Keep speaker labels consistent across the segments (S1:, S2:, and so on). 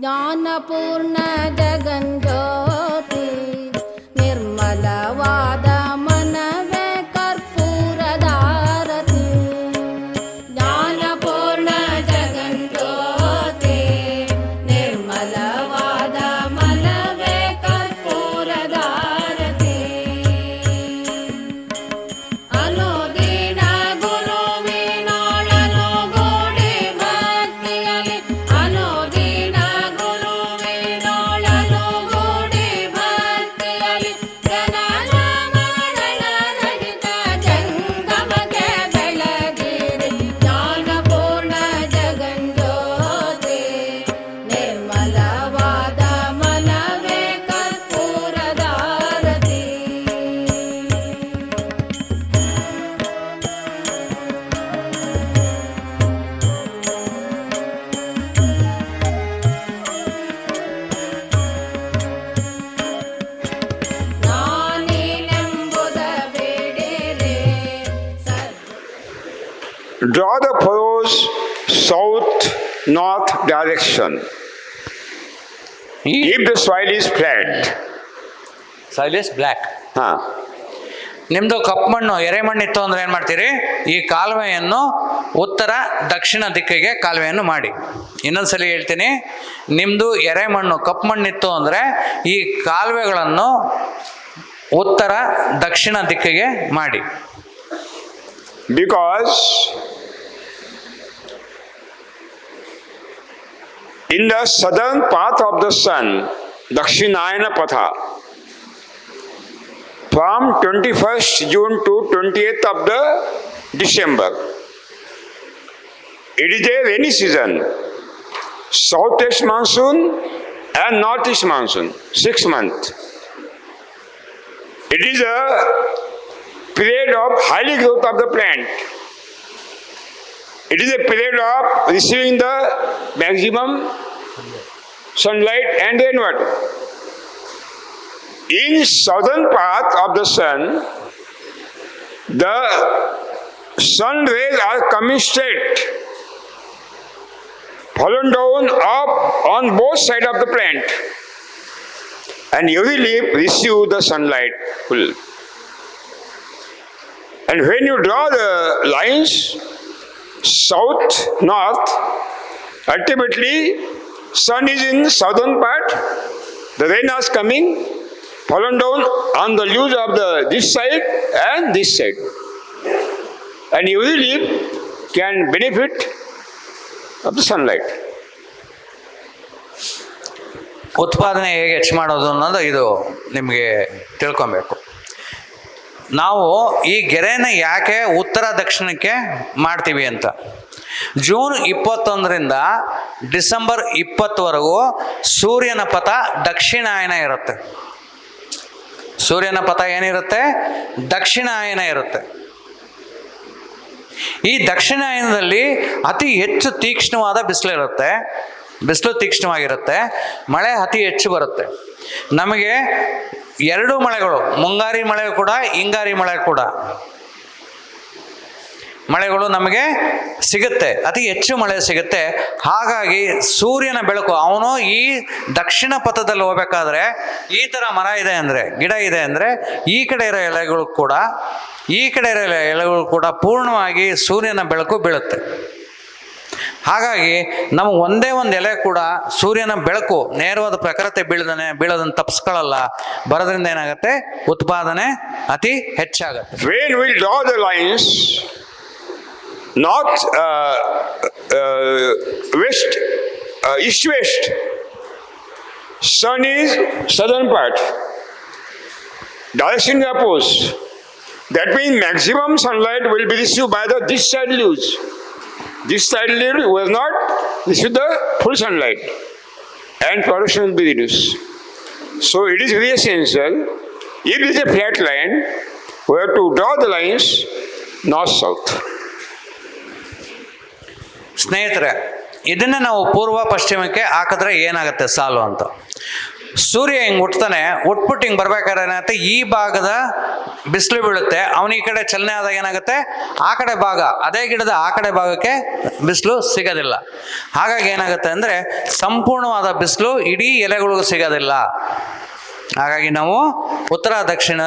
S1: ஞான
S2: Draw the furrows south north direction.
S3: ಈ
S2: If the soil is flat,
S3: soil is black.
S2: huh,
S3: ನಿಮ್ದು ಕಪ್ಪು ಮಣ್ಣು ಎರೆಮಣ್ಣು ಇತ್ತು ಅಂದ್ರೆ ಏನು ಮಾಡ್ತೀರಿ? ಈ ಕಾಲುವೆಯನ್ನು ಉತ್ತರ ದಕ್ಷಿಣ ದಿಕ್ಕಿಗೆ ಕಾಲುವೆಯನ್ನು ಮಾಡಿ. ಇನ್ನೊಂದ್ಸಲಿ ಹೇಳ್ತೀನಿ ನಿಮ್ಮದು ಎರೆಮಣ್ಣು ಕಪ್ಪು ಮಣ್ಣಿತ್ತು ಅಂದರೆ ಈ ಕಾಲುವೆಗಳನ್ನು ಉತ್ತರ ದಕ್ಷಿಣ ದಿಕ್ಕಿಗೆ ಮಾಡಿ.
S2: Because in the southern path of the sun, Dakshinayana Patha, from 21st June to 28th of the December, it is a rainy season, southeast monsoon and northeast monsoon, six months. It is a period of highly growth of the plant. It is a period of receiving the maximum sunlight and rainwater. In southern path of the sun, the sun rays are coming straight, fallen down up on both sides of the plant, and every leaf receive the sunlight full. And when you draw the lines south, north, ultimately sun is in southern part, the rain is coming, fallen down on the leaves of the this side and this side. And every leaf can benefit of the sunlight.
S3: ಉತ್ಪಾದನೆ ಹೇಗೆ ಹೆಚ್ಚು ಮಾಡೋದು ಅನ್ನೋದು ಇದು ನಿಮಗೆ ತಿಳ್ಕೊಬೇಕು ನಾವು ಈ ಗೆರೆನ ಯಾಕೆ ಉತ್ತರ ದಕ್ಷಿಣಕ್ಕೆ ಮಾಡ್ತೀವಿ ಅಂತ. ಜೂನ್ ಇಪ್ಪತ್ತೊಂದರಿಂದ ಡಿಸೆಂಬರ್ ಇಪ್ಪತ್ತವರೆಗೂ ಸೂರ್ಯನ ಪಥ ದಕ್ಷಿಣಾಯನ ಇರುತ್ತೆ. ಸೂರ್ಯನ ಪಥ ಏನಿರುತ್ತೆ? ದಕ್ಷಿಣಾಯನ ಇರುತ್ತೆ. ಈ ದಕ್ಷಿಣಾಯನದಲ್ಲಿ ಅತಿ ಹೆಚ್ಚು ತೀಕ್ಷ್ಣವಾದ ಬಿಸಿಲಿರುತ್ತೆ ಬಿಸಿಲು ತೀಕ್ಷ್ಣವಾಗಿರುತ್ತೆ. ಮಳೆ ಅತಿ ಹೆಚ್ಚು ಬರುತ್ತೆ. ನಮಗೆ ಎರಡು ಮಳೆಗಳು, ಮುಂಗಾರಿ ಮಳೆ ಕೂಡ, ಹಿಂಗಾರಿ ಮಳೆ ಕೂಡ. ಮಳೆಗಳು ನಮಗೆ ಸಿಗುತ್ತೆ, ಅತಿ ಹೆಚ್ಚು ಮಳೆ ಸಿಗುತ್ತೆ. ಹಾಗಾಗಿ ಸೂರ್ಯನ ಬೆಳಕು, ಅವನು ಈ ದಕ್ಷಿಣ ಪಥದಲ್ಲಿ ಹೋಗ್ಬೇಕಾದ್ರೆ ಈ ಥರ ಮರ ಇದೆ ಅಂದರೆ, ಗಿಡ ಇದೆ ಅಂದರೆ, ಈ ಕಡೆ ಇರೋ ಎಲೆಗಳು ಕೂಡ, ಈ ಕಡೆ ಇರೋ ಎಲೆ- ಎಲೆಗಳು ಕೂಡ ಪೂರ್ಣವಾಗಿ ಸೂರ್ಯನ ಬೆಳಕು ಬೀಳುತ್ತೆ. ಹಾಗಾಗಿ ನಮ್ಗೆ ಒಂದೇ ಒಂದು ಎಲೆ ಕೂಡ ಸೂರ್ಯನ ಬೆಳಕು ನೇರವಾದ ಪ್ರಖರತೆ ಬೀಳದನೆ ಬೀಳೋದನ್ನು ತಪ್ಪಿಸ್ಕೊಳ್ಳಲ್ಲ ಬರೋದ್ರಿಂದ ಏನಾಗುತ್ತೆ ಉತ್ಪಾದನೆ ಅತಿ ಹೆಚ್ಚಾಗುತ್ತೆ
S2: When will draw the lines, north, uh, uh, west, sun is southern part, direction is opposite. That means maximum sunlight will be received by the this side. This side layer was not this is the full sunlight and production will be reduced. So it is very essential. If it is a flat line, we have to draw the lines north-south.
S3: ಸ್ನೇಹಿತರೆ ಇದನ್ನು ನಾವು ಪೂರ್ವ ಪಶ್ಚಿಮಕ್ಕೆ ಹಾಕಿದ್ರೆ ಏನಾಗುತ್ತೆ ಸಾಲು ಅಂತ ಸೂರ್ಯ ಹಿಂಗೆ ಹುಟ್ತಾನೆ ಹುಟ್ಬಿಟ್ಟು ಹಿಂಗೆ ಬರ್ಬೇಕಾದ್ರೆ ಏನಾಗುತ್ತೆ ಈ ಭಾಗದ ಬಿಸಿಲು ಬೀಳುತ್ತೆ ಅವನ ಈ ಕಡೆ ಚಲನೆ ಆದಾಗ ಏನಾಗುತ್ತೆ? ಆ ಕಡೆ ಭಾಗ, ಅದೇ ಗಿಡದ ಆ ಕಡೆ ಭಾಗಕ್ಕೆ ಬಿಸಿಲು ಸಿಗೋದಿಲ್ಲ. ಹಾಗಾಗಿ ಏನಾಗುತ್ತೆ ಅಂದರೆ, ಸಂಪೂರ್ಣವಾದ ಬಿಸಿಲು ಇಡೀ ಎಲೆಗಳಿಗೂ ಸಿಗೋದಿಲ್ಲ. ಹಾಗಾಗಿ ನಾವು ಉತ್ತರ ದಕ್ಷಿಣ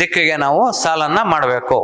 S3: ದಿಕ್ಕಿಗೆ ನಾವು ಸಾಲನ್ನು ಮಾಡಬೇಕು.